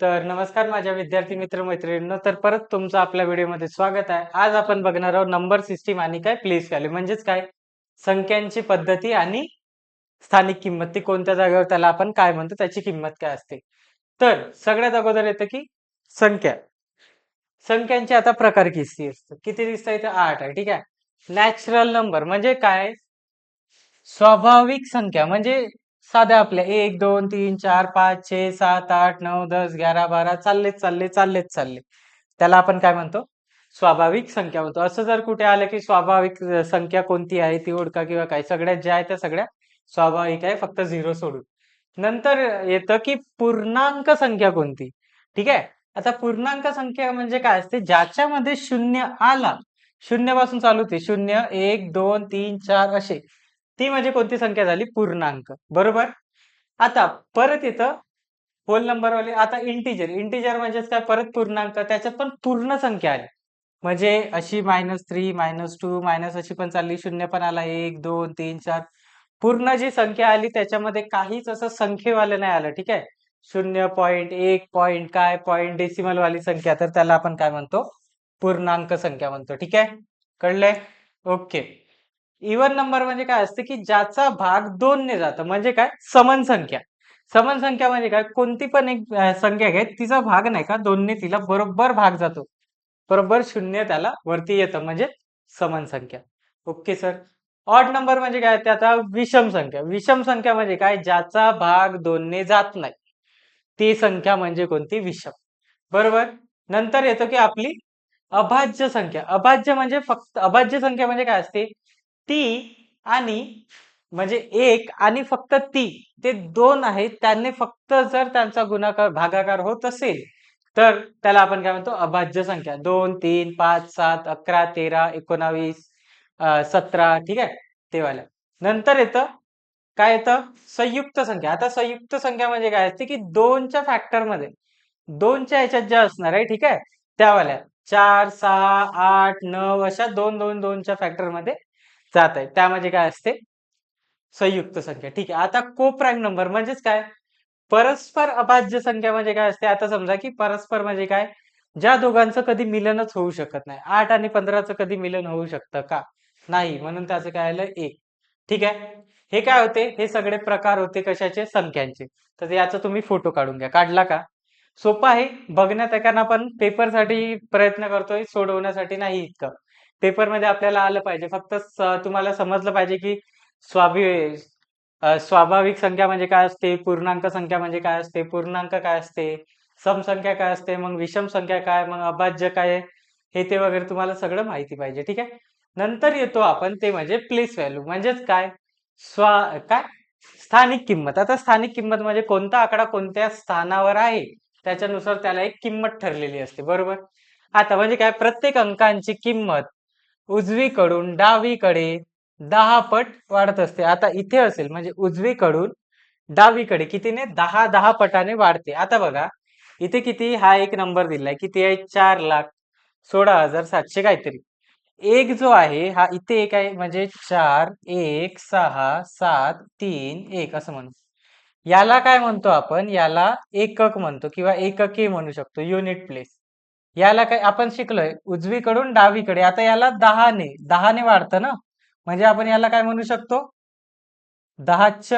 तर नमस्कार माझ्या विद्यार्थी मित्र मैत्रिणींनो तर परत तुमचं आपल्या व्हिडिओमध्ये स्वागत आहे. आज आपण बघणार आहोत नंबर सिस्टीम आणि काय प्लेस व्हॅल्यू म्हणजेच काय? संख्यांची पद्धती आणि स्थानिक किंमत ती कोणत्या जागेवर त्याला आपण काय म्हणतो त्याची किंमत काय असते? तर सगळ्यात अगोदर येतं की संख्या. संख्यांचे आता प्रकार किती असतात? किती दिसत इथे? आठ आहे ठीक आहे. नॅचरल नंबर म्हणजे काय? स्वाभाविक संख्या म्हणजे साध्या आपल्या. एक दोन तीन चार पाच छे सात आठ नऊ दस ग्यारा बारा चाललेच चालले चाललेच चालले. त्याला आपण काय म्हणतो? स्वाभाविक संख्या म्हणतो. असं जर कुठे आलं की स्वाभाविक संख्या कोणती आहे ती ओळखा किंवा काय? सगळ्यात ज्या आहे त्या सगळ्या स्वाभाविक आहे फक्त झिरो सोडून. नंतर येतं की पूर्णांक संख्या कोणती? ठीक आहे? आता पूर्णांक संख्या म्हणजे काय असते? ज्याच्यामध्ये शून्य आला शून्यापासून चालू होते. शून्य एक दोन तीन चार असे. ती म्हणजे कोणती संख्या झाली? पूर्णांक. बरोबर? आता परत इथं होल नंबर वाले आता इंटिजर इंटिजर म्हणजेच काय? परत पूर्णांक. त्याच्यात पण पूर्ण संख्या आली. म्हणजे अशी minus three minus two minus अशी पण चालली. शून्य पण आला एक दोन तीन चार. पूर्ण जी संख्या आली त्याच्यामध्ये काहीच असं संख्येवालं नाही आलं. ठीक आहे? शून्य पॉईंट एक पॉईंट काय? पॉईंट डेसिमल वाली संख्या. तर त्याला आपण काय म्हणतो? पूर्णांक संख्या म्हणतो. ठीक आहे? कळलंय? ओके इवन नंबर म्हणजे काय असते की ज्याचा भाग दोन ने जातं. म्हणजे काय? समन संख्या. समन संख्या म्हणजे काय? कोणती पण एक संख्या घ्या तिचा भाग नाही का? दोनने तिला बरोबर भाग जातो. बरोबर शून्य त्याला वरती येतं. म्हणजे समन संख्या. Okay sir. ऑड नंबर म्हणजे काय? ते आता विषम संख्या. विषम संख्या म्हणजे काय? ज्याचा भाग दोनने जात नाही. ती संख्या म्हणजे कोणती? विषम. बरोबर? नंतर येतो की आपली अभाज्य संख्या. अभाज्य म्हणजे फक्त अभाज्य संख्या म्हणजे काय असते? ती आणि म्हणजे एक आणि फक्त ती ते दोन आहेत. त्यांनी फक्त जर त्यांचा गुणाकार भागाकार होत असेल तर त्याला आपण काय म्हणतो? अभाज्य संख्या. दोन तीन पाच सात अकरा तेरा एकोणावीस सतरा ठीक आहे? ते वाल्या नंतर येतं काय येतं? संयुक्त संख्या. आता संयुक्त संख्या म्हणजे काय असते की दोनच्या फॅक्टरमध्ये दोनच्या ह्याच्यात ज्या असणार आहे ठीक आहे? त्यावाल्या. चार सहा आठ नऊ अशा दोन दोन दोनच्या फॅक्टरमध्ये जात आहे. त्यामध्ये काय असते? संयुक्त संख्या. ठीक आहे. आता कोप्राईम नंबर म्हणजेच काय? परस्पर अभाज्य संख्या म्हणजे काय असते? आता समजा की परस्पर म्हणजे काय? ज्या दोघांचं कधी मिलनच होऊ शकत नाही. आठ आणि पंधराचं कधी मिलन होऊ शकतं का? नाही. म्हणून त्याचं काय आलं? एक. ठीक आहे? हे काय होते? हे सगळे प्रकार होते कशाचे? संख्यांचे. तर याचा तुम्ही फोटो काढून घ्या. काढला का? सोपं आहे. बघण्यात कारण आपण पेपरसाठी प्रयत्न करतोय. सोडवण्यासाठी नाही इतकं. पेपरमध्ये आपल्याला आलं पाहिजे. फक्त तुम्हाला समजलं पाहिजे की स्वाभि स्वाभाविक संख्या म्हणजे काय असते? पूर्णांक संख्या म्हणजे काय असते? पूर्णांक काय असते? समसंख्या काय असते? मग विषम संख्या काय? मग अभाज्य काय? हे ते वगैरे तुम्हाला सगळं माहिती पाहिजे ठीक आहे? नंतर येतो आपण ते म्हणजे प्लेस व्हॅल्यू म्हणजेच काय? स्वा काय? स्थानिक किंमत. आता स्थानिक किंमत म्हणजे कोणता आकडा कोणत्या स्थानावर आहे? त्याच्यानुसार त्याला एक किंमत ठरलेली असते. बरोबर? आता म्हणजे काय? प्रत्येक अंकांची किंमत उजवीकडून डावीकडे दहा पट वाढत असते. आता इथे असेल म्हणजे उजवीकडून डावीकडे कितीने? दहा दहा पटाने वाढते. आता बघा इथे किती? हा एक नंबर दिलाय. किती आहे? चार लाख सोळा हजार सातशे काहीतरी. एक जो आहे हा इथे एक आहे म्हणजे चार एक सहा सात तीन एक असं म्हणू. याला काय म्हणतो आपण? याला एकक म्हणतो किंवा एकके म्हणू शकतो. Unit place. याला काय आपण शिकलोय उजवीकडून डावीकडे. आता याला दहाने दहाने वाढतं ना? म्हणजे आपण याला काय म्हणू शकतो? दहाच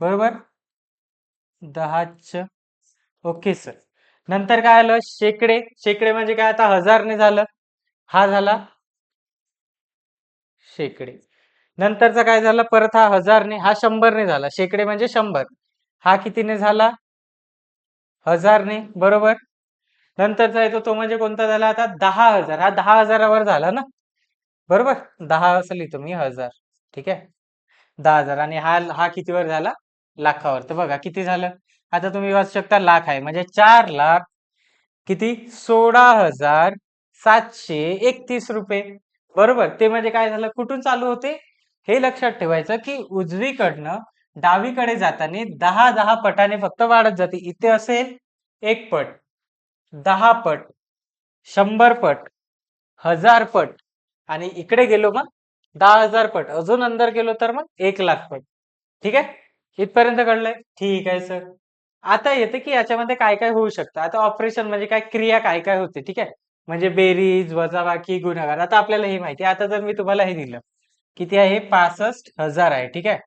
बरोबर? दहाच ओके सर. नंतर काय आलं? शेकडे. शेकडे म्हणजे काय? आता हजारने झालं. हा झाला शेकडे. नंतरचा काय झाला? परत हा हजारने हा शंभरने झाला. शेकडे म्हणजे शंभर. हा कितीने झाला? हजारने. बरोबर? नंतरचा येतो तो म्हणजे कोणता झाला आता? दहा हजार. हा दहा हजारावर झाला ना? बरोबर? दहा असं लिहितो मी हजार. ठीक आहे? दहा हजार. आणि हा हा कितीवर झाला? लाखावर. तर बघा किती झालं? आता तुम्ही वाचू शकता लाख आहे. म्हणजे चार लाख किती? सोळा हजार सातशे एकतीस रुपये. बरोबर? ते म्हणजे काय झालं? कुठून चालू होते? हे लक्षात ठेवायचं की उजवीकडनं डावीकडे जाताना दहा दहा पटाने फक्त वाढत जाते. इथे असेल एक पट. दहा पट शंभर पट हजार पट आणि इकडे गेलो मग दहा हजार पट. अजून अंदर गेलो तर मग एक लाख पट. ठीक आहे? इथपर्यंत कळलंय? ठीक आहे सर. आता येते की याच्यामध्ये काय काय होऊ शकतं? आता ऑपरेशन म्हणजे काय? क्रिया काय काय होते? ठीक आहे? म्हणजे बेरीज वजाबाकी गुन्हेगार. आता आपल्याला हे माहिती आहे. आता जर मी तुम्हाला हे दिलं किती आहे? पासष्ट हजार आहे. ठीक आहे?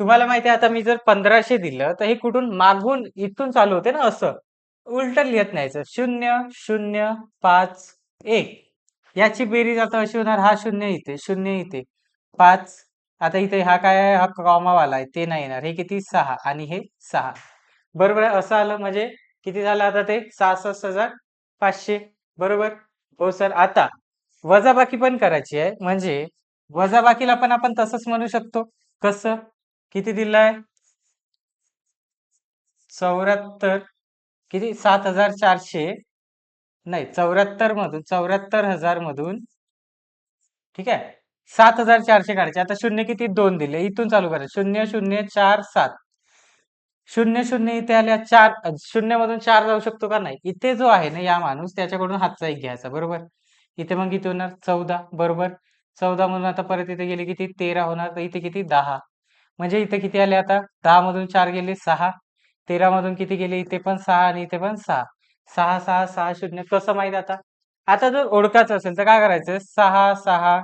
तुम्हाला माहिती आहे आता मी जर पंधराशे दिलं तर हे कुठून? मागून इथून चालू होते ना असं. उलट लिहित न्यायचं शून्य शून्य पाच एक. याची बेरीज आता अशी होणार हा शून्य इथे शून्य इथे पाच आता इथे हा काय आहे? हा कॉमावाला आहे ते नाही येणार. हे किती? सहा. आणि हे सहा. बरोबर आहे? असं आलं म्हणजे किती झालं आता ते? सहासष्ट हजार पाचशे. बरोबर? हो सर. आता वजाबाकी पण करायची आहे. म्हणजे वजाबाकीला पण आपण तसंच म्हणू शकतो. कसं? किती दिलंय? चौऱ्याहत्तर. किती? सात हजार चारशे. नाही चौऱ्याहत्तर मधून चौऱ्याहत्तर हजार मधून. ठीक आहे? सात हजार चारशे काढायचे. आता शून्य किती? दोन दिले. इथून चालू करायचं शून्य शून्य चार सात. शून्य शून्य इथे आल्या चार शून्य मधून चार जाऊ शकतो का नाही? इथे जो आहे ना या माणूस त्याच्याकडून हातचा एक घ्यायचा. बरोबर? इथे मग किती होणार? चौदा. बरोबर? चौदा मधून आता परत इथे गेले किती? तेरा होणार. तर इथे किती? दहा. म्हणजे इथे किती आले आता? दहा मधून चार गेले सहा. तेरा मधून किती गेले? इथे पण सहा आणि इथे पण सहा. सहा सहा सहा शून्य. कसं माहीत आता? आता जर ओळखायचं असेल तर काय करायचं? सहा सहा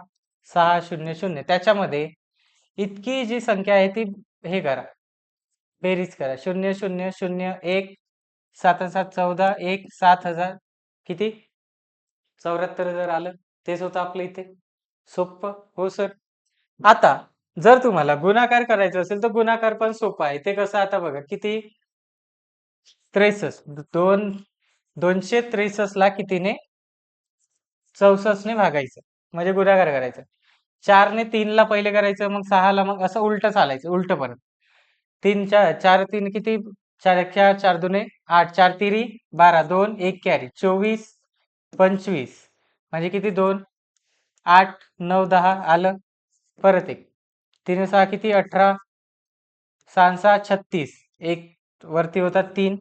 सहा शून्य शून्य. त्याच्यामध्ये इतकी जी संख्या आहे ती हे करा. बेरीज करा. शून्य शून्य शून्य एक सात सात चौदा एक सात हजार. किती? चौऱ्याहत्तर हजार आलं. तेच होतं आपलं इथे. सोपं हो सर. आता जर तुम्हाला गुणाकार करायचा असेल तर गुणाकार पण सोपा आहे. ते कसं आता बघा. किती? त्रेसष्ट. दोन दोनशे त्रेसष्ट ला कितीने? चौसष्टने भागायचं. म्हणजे गुणाकार करायचं. चारने तीनला पहिले करायचं मग सहाला मग असं उलट चालायचं उलट परत. तीन चार चार तीन किती? चार एक चार चार दुने आठ चार तिरी बारा दोन एक कॅरी चोवीस पंचवीस. म्हणजे किती? दोन आठ नऊ दहा आलं परत एक. तीन सहा किती? अठरा सहा सहा छत्तीस. एक वरती होता तीन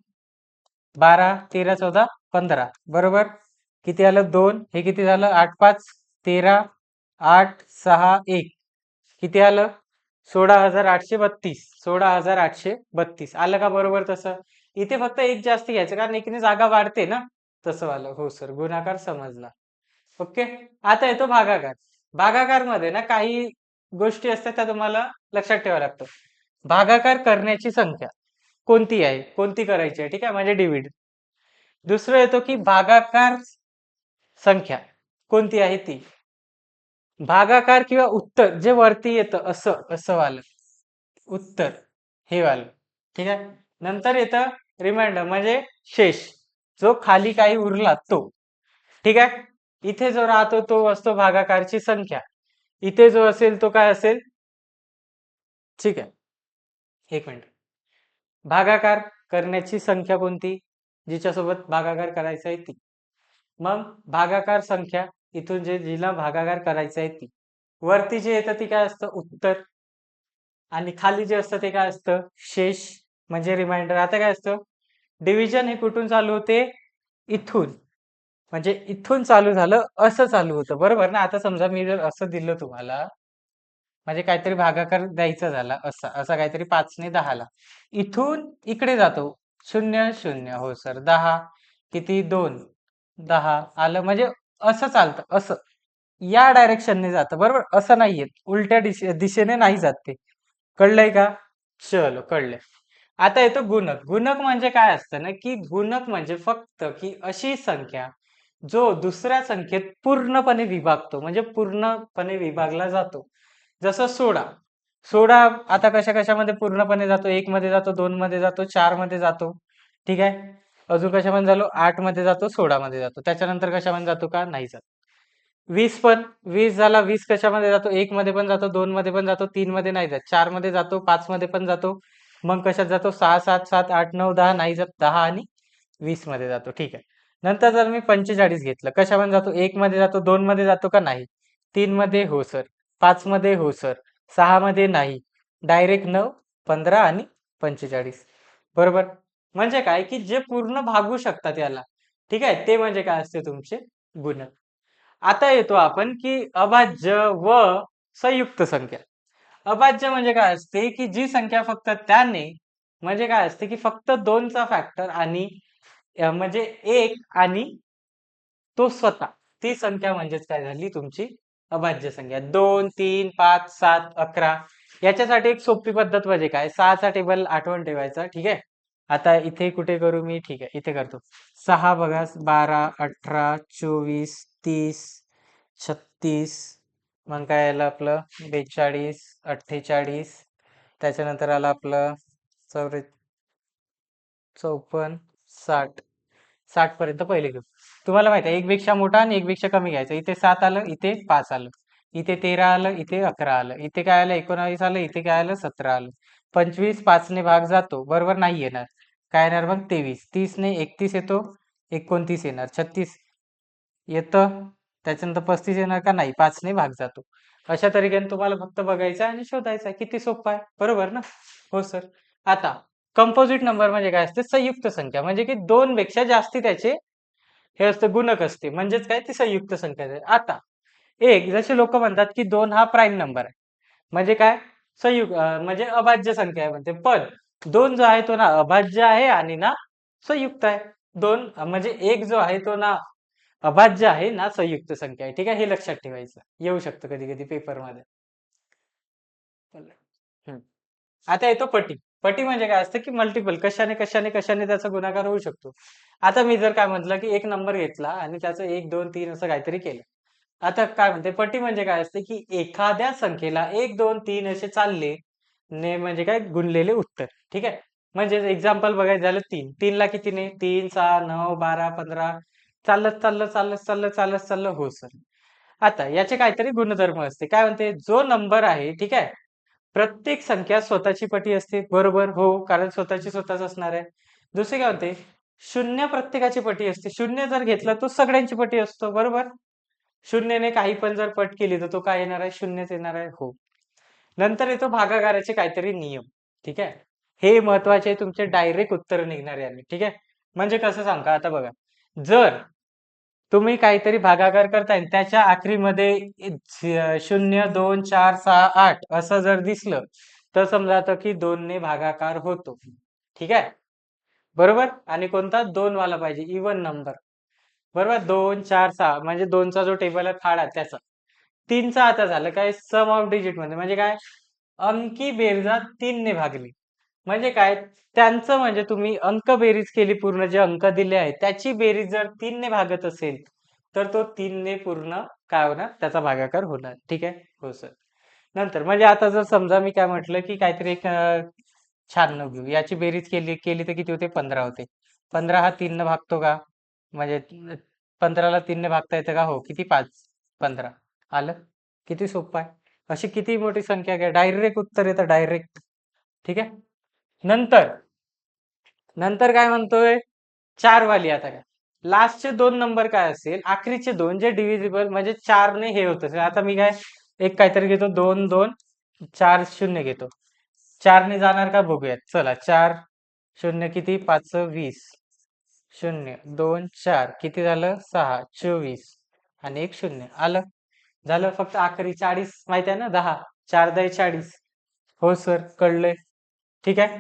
बारा तेरा चौदा पंधरा. बरोबर? किती आलं? दोन. हे किती झालं? आठ पाच. तेरा आठ सहा एक. किती आलं? सोळा हजार आठशे बत्तीस. सोळा हजार आठशे बत्तीस. आलं का बरोबर तसं? इथे फक्त एक जास्त घ्यायचं कारण एकीने जागा वाढते ना? तसं आलं. हो सर. गुणाकार समजला. ओके? आता येतो भागाकार. भागाकारमध्ये ना काही गोष्टी असतात त्या तुम्हाला लक्षात ठेवा लागतो भागाकार करण्याची संख्या. कोणती आहे? कोणती करायची आहे? ठीक आहे? म्हणजे डिव्हिड दुसरं येतो की भागाकार संख्या. कोणती आहे ती? भागाकार किंवा उत्तर. जे वरती येतं असं असं वालं. उत्तर. हे वालं. ठीक आहे? नंतर येतं रिमाइंडर म्हणजे शेष. जो खाली काही उरला तो. ठीक आहे? इथे जो राहतो तो असतो भागाकारची संख्या. इथे जो असेल तो काय असेल? ठीक आहे. एक मिनिट. भागाकार करण्याची संख्या कोणती? जिच्यासोबत भागाकार करायचा आहे ती. मग भागाकार संख्या इथून जे जिला भागाकार करायचा आहे ती. वरती जे येतं ते काय असतं? उत्तर. आणि खाली जे असतं ते काय असतं? शेष. म्हणजे रिमाइंडर आता काय असतं? डिव्हिजन हे कुठून चालू होते? इथून. म्हणजे इथून चालू झालं असं चालू होतं. बरोबर ना? आता समजा मी जर असं दिलं तुम्हाला म्हणजे काहीतरी भागाकार द्यायचा झाला असा असा काहीतरी पाचने दहाला. इथून इकडे जातो. शून्य शून्य. हो सर. दहा किती? दोन. दहा. आलं. म्हणजे असं चालतं असं. या डायरेक्शनने जातं. बरोबर? असं नाही येत. उलट्या दिशे दिशेने नाही जात ते. कळलंय का? चलो कळलंय. आता येतो गुणक. गुणक म्हणजे काय असतं ना की गुणक म्हणजे फक्त की अशी संख्या जो दुसऱ्या संख्येत पूर्णपणे विभागतो. म्हणजे पूर्णपणे विभागला जातो. जसं सोळा सोळा आता कशा कशामध्ये पूर्णपणे जातो? एक मध्ये जातो दोन मध्ये जातो चारमध्ये जातो. ठीक आहे? अजून कशामध्ये झालो आठमध्ये जातो सोळा मध्ये जातो. त्याच्यानंतर कशामध्ये जातो का? नाही जात. वीस पण वीस झाला वीस कशामध्ये जातो? एक मध्ये पण जातो दोन मध्ये पण जातो तीन मध्ये नाही जात. चारमध्ये जातो पाच मध्ये पण जातो. मग कशात जातो? सहा सात सात आठ नऊ दहा नाही जात. दहा आणि वीसमध्ये जातो. ठीक आहे. नंतर जर मी पंचेचाळीस घेतलं कशामध्ये जातो? एक मध्ये जातो दोन मध्ये जातो का? नाही. तीन मध्ये हो सर. पाच मध्ये हो सर. सहा मध्ये नाही. डायरेक्ट नऊ पंधरा आणि पंचेचाळीस. बरोबर? म्हणजे काय? की जे पूर्ण भागू शकतात याला. ठीक आहे? ते म्हणजे काय असते तुमचे गुणक. आता येतो आपण की अभाज्य व संयुक्त संख्या. अभाज्य म्हणजे काय असते की जी संख्या फक्त त्याने म्हणजे काय असते की फक्त दोनचा फॅक्टर आणि म्हणजे एक आणि तो स्वतः. ती संख्या म्हणजेच काय झाली तुमची? अभाज्य संख्या दोन तीन पाच सात अकरा. याच्यासाठी एक सोपी पद्धत म्हणजे काय? सहाचा टेबल आठवण ठेवायचा ठीक आहे? आता इथे कुठे करू मी? ठीक आहे इथे करतो. सहा बघा बारा अठरा चोवीस तीस छत्तीस मग काय आलं आपलं? बेचाळीस अठ्ठेचाळीस. त्याच्यानंतर आलं आपलं चौरे चौपन्न साठ. साठ पर्यंत पहिले घेऊ. तुम्हाला माहिती आहे एक पेक्षा मोठा आणि एक पेक्षा कमी घ्यायचं. इथे सात आलं इथे पाच आलं. इथे तेरा आलं इथे अकरा आलं. इथे काय आलं एकोणावीस आलं इथे काय आलं सतरा आलं. पंचवीस पाचने भाग जातो. बरोबर नाही येणार. काय येणार मग? तेवीस. तीसने एकतीस येतो एकोणतीस येणार. छत्तीस येतं त्याच्यानंतर पस्तीस येणार का नाही? पाचने भाग जातो. अशा तरीकेने तुम्हाला फक्त बघायचं आहे आणि शोधायचा किती सोपं आहे. बरोबर ना? हो सर. आता कंपोजिट नंबर म्हणजे काय असते? संयुक्त संख्या. म्हणजे की दोन पेक्षा जास्ती त्याचे हे असतं गुणक असते. म्हणजेच काय? ती संयुक्त संख्या आहे. आता एक जसे लोक म्हणतात की दोन हा प्राईम नंबर आहे. म्हणजे काय? संयुक्त म्हणजे अभाज्य संख्या आहे म्हणते. पण दोन जो आहे तो ना अभाज्य आहे आणि ना संयुक्त आहे. दोन म्हणजे एक जो आहे तो ना अभाज्य आहे ना संयुक्त संख्या आहे. ठीक आहे? हे लक्षात ठेवायचं. येऊ शकतं कधी कधी पेपरमध्ये हम्म. आता येतो पटी. पटी म्हणजे काय असतं की मल्टिपल कशाने कशाने कशाने त्याचा गुणाकार होऊ शकतो? आता मी जर काय म्हटलं की एक नंबर घेतला आणि त्याचं एक दोन तीन असं काहीतरी केलं. आता काय म्हणते पटी म्हणजे काय असते की एखाद्या संख्येला एक दोन तीन असे चालले ने म्हणजे काय गुणलेले उत्तर. ठीक आहे? म्हणजे एक्झाम्पल बघायचं झालं तीन. तीनला किती ने? तीन सहा नऊ बारा पंधरा. चालत चाललं चालत चाललं चालत चाललं हो सर. आता याचे काहीतरी गुणधर्म असते. काय म्हणते जो नंबर आहे ठीक आहे प्रत्येक संख्या स्वतःची पटी असते. बरोबर हो कारण स्वतःची स्वतःच असणार आहे. दुसरी काय म्हणते शून्य प्रत्येकाची पटी असते. शून्य जर घेतला तो सगळ्यांची पटी असतो. बरोबर? शून्यने काही पण जर पट केली तर तो काय येणार आहे? शून्यच येणार आहे. हो. नंतर येतो भागाकाराचे काहीतरी नियम. ठीक आहे? हे महत्त्वाचे तुमचे डायरेक्ट उत्तर निघणार आहे ठीक आहे? म्हणजे कसं सांगा आता बघा. जर तुम्ही काहीतरी भागाकार करताय आणि त्याच्या आखरीमध्ये शून्य दोन चार सहा आठ असं जर दिसलं तर समजा आता की दोनने भागाकार होतो. ठीक आहे? बरोबर? आणि कोणता? दोन वाला पाहिजे. इवन नंबर बरोबर? दोन चार सहा. म्हणजे दोनचा जो टेबल आहे थाळा त्याचा. तीनचा आता झालं काय? सम ऑफ डिजिटमध्ये. म्हणजे काय? अंकी बेरजा तीनने भागली. म्हणजे काय? त्यांचं म्हणजे तुम्ही अंक बेरीज केली पूर्ण. जे अंक दिले आहेत त्याची बेरीज जर तीनने भागत असेल तर तो तीनने पूर्ण काय होणार? त्याचा भागाकार होणार. ठीक आहे? हो सर नंतर. म्हणजे आता जर समजा मी काय म्हटलं की काहीतरी एक शहाण्णव घेऊ. याची बेरीज केली केली तर किती होते? पंधरा होते. पंधरा हा तीननं भागतो का? म्हणजे पंधराला तीनने भागता येतं का? हो. किती? पाच. पंधरा. आलं? किती सोपं आहे? अशी किती मोठी संख्या घ्या. डायरेक्ट उत्तर येतं डायरेक्ट. ठीक आहे? नंतर. नंतर काय म्हणतोय? चार वाली आता काय? लास्टचे दोन नंबर काय असेल? आखरीचे दोन जे डिव्हिजिबल म्हणजे चारने हे होत. असेल आता मी काय? एक काहीतरी घेतो. दोन दोन चार शून्य घेतो. चारने जाणार का बघूयात. चला चार शून्य किती? पाच वीस. शून्य दोन चार. किती झालं? सहा चोवीस. आणि एक शून्य. आलं? झालं फक्त आखरी चाळीस. माहिती आहे ना? दहा. चार दहा चाळीस. हो सर. कळलंय. ठीक आहे?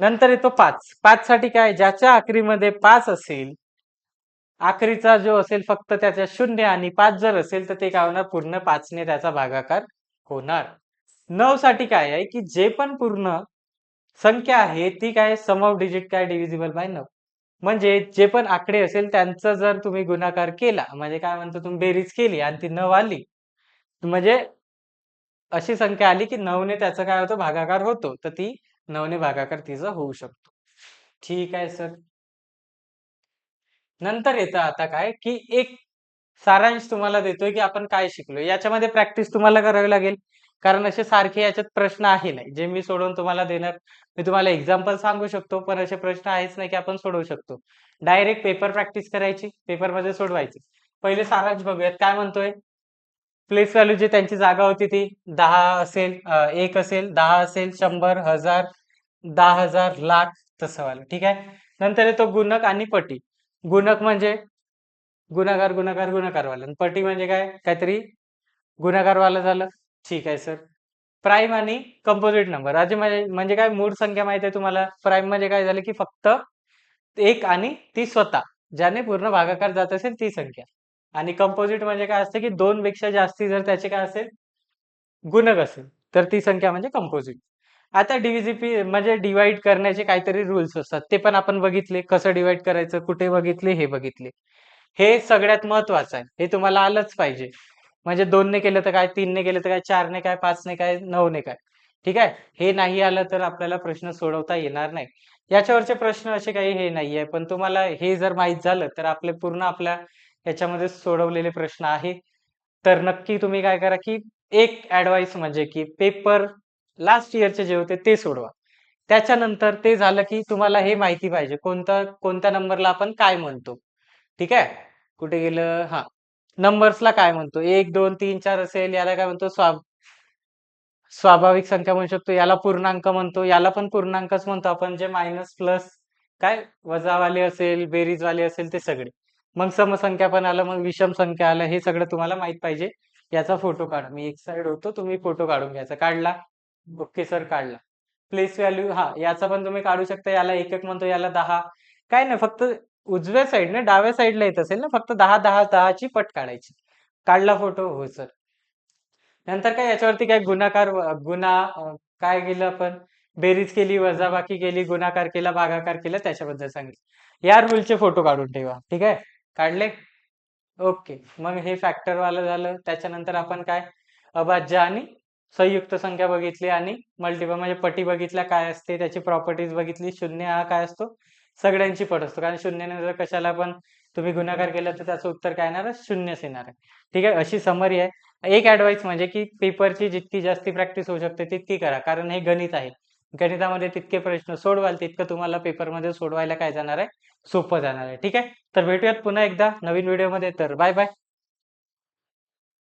नंतर येतो पाच. पाच साठी काय? ज्याच्या आखरीमध्ये पाच असेल आखरीचा जो असेल फक्त त्याच्या शून्य आणि पाच जर असेल तर ते काय होणार? पूर्ण पाचने त्याचा भागाकार होणार. नऊ साठी काय आहे की जे पण पूर्ण संख्या आहे ती काय सम ऑफ डिजिट काय डिव्हिजिबल बाय नऊ. म्हणजे जे पण आकडे असेल त्यांचा जर तुम्ही गुणाकार केला म्हणजे काय म्हणतो तुम्ही बेरीज केली आणि ती नऊ आली म्हणजे अशी संख्या आली की नऊने त्याचा काय होतो भागाकार होतो तर ती नऊने भागाकार तिचा होऊ शकतो. ठीक आहे सर नंतर येतं आता काय की एक सारांश तुम्हाला देतोय की आपण काय शिकलो याच्यामध्ये प्रॅक्टिस तुम्हाला करावी लागेल. कारण असे सारखे याच्यात प्रश्न आहे नाही. जे मी सोडवून तुम्हाला देणार मी तुम्हाला एक्झाम्पल सांगू शकतो पण असे प्रश्न आहेच नाही की आपण सोडवू शकतो. डायरेक्ट पेपर प्रॅक्टिस करायची पेपरमध्ये सोडवायची. पहिले सारांश बघूयात. काय म्हणतोय? प्लेस व्हॅल्यू जी त्यांची जागा होती ती दहा असेल एक असेल दहा असेल शंभर हजार दहा हजार लाख तसं वाला. ठीक आहे? नंतर येतो गुणक आणि पटी. गुणक म्हणजे गुणाकार गुणाकार गुणाकारवाला. आणि पटी म्हणजे काय? काहीतरी गुणाकारवाला झालं. ठीक आहे सर प्राईम आणि कंपोजिट नंबर असे म्हणजे म्हणजे काय मूळ संख्या माहिती आहे तुम्हाला? प्राईम म्हणजे काय झालं की फक्त एक आणि ती स्वतः ज्याने पूर्ण भागाकार जात असेल ती संख्या. आणि कंपोजिट म्हणजे काय असतं की दोन पेक्षा जास्ती जर त्याचे काय असेल गुणक असेल तर ती संख्या म्हणजे कंपोजिट आता डिव्हिजिपी म्हणजे डिवाइड करण्याचे काहीतरी रूल्स असतात. ते पण आपण बघितले. कसं डिवाइड करायचं कुठे बघितले हे बघितले. हे सगळ्यात महत्वाचं आहे. हे तुम्हाला आलंच पाहिजे. म्हणजे दोनने केलं तर काय तीनने केलं तर काय चारने काय पाचने काय नऊने काय? ठीक आहे? हे नाही आलं तर आपल्याला प्रश्न सोडवता येणार नाही. याच्यावरचे प्रश्न असे काही हे नाहीये पण तुम्हाला हे जर माहीत झालं तर आपले पूर्ण आपल्या याच्यामध्ये सोडवलेले प्रश्न आहे तर नक्की तुम्ही काय करा की एक ऍडवाइस म्हणजे की पेपर लास्ट इयरचे जे होते ते सोडवा. त्याच्यानंतर ते झालं की तुम्हाला हे माहिती पाहिजे कोणता कोणत्या नंबरला आपण काय म्हणतो. ठीक आहे? कुठे गेलं? हा. नंबर्सला काय म्हणतो? एक दोन तीन चार असेल याला काय म्हणतो? स्वा स्वाभाविक संख्या म्हणू शकतो. याला पूर्णांक म्हणतो. याला पण पूर्णांकच म्हणतो आपण. जे मायनस प्लस काय? वजावाले असेल बेरीजवाले असेल ते सगळे. मग समसंख्या पण आलं मग विषम संख्या आलं हे सगळं तुम्हाला माहीत पाहिजे. याचा फोटो काढा. मी एक साइड होतो तुम्ही फोटो काढून घ्यायचा. काढला. ओके सर काढला. प्लेस व्हॅल्यू हा याचा पण तुम्ही काढू शकता. याला एक एक म्हणतो याला दहा. काय नाही फक्त उजव्या साईडने डाव्या साईडला येत असेल ना फक्त दहा दहा दहाची पट काढायची. काढला फोटो हो सर नंतर काय याच्यावरती काय गुणाकार गुन्हा काय केलं आपण? बेरीज केली वजाबाकी केली गुणाकार केला भागाकार केला त्याच्याबद्दल सांगितलं. या रूलचे फोटो काढून ठेवा. ठीक आहे? काढले? ओके. मग हे फॅक्टरवालं झालं. त्याच्यानंतर आपण काय? अभाज्य आणि संयुक्त संख्या बघितली आणि मल्टिपल म्हणजे पटी बघितल्या काय असते? त्याची प्रॉपर्टीज बघितली शून्य हा काय असतो? सगळ्यांची पट असतो. कारण शून्याने जर कशाला पण तुम्ही गुन्हागार केला तर त्याचं उत्तर काय येणार? शून्यच येणार आहे. ठीक आहे? अशी समरी आहे. एक ऍडवाइस म्हणजे की पेपरची जितकी जास्ती प्रॅक्टिस होऊ शकते तितकी करा. कारण हे गणित आहे. गणितामध्ये तितके प्रश्न सोडवाल तितकं तुम्हाला पेपरमध्ये सोडवायला काय जाणार आहे? सोपं जाणार आहे. ठीक आहे? तर भेटूयात पुन्हा एकदा नवीन व्हिडिओमध्ये तर बाय बाय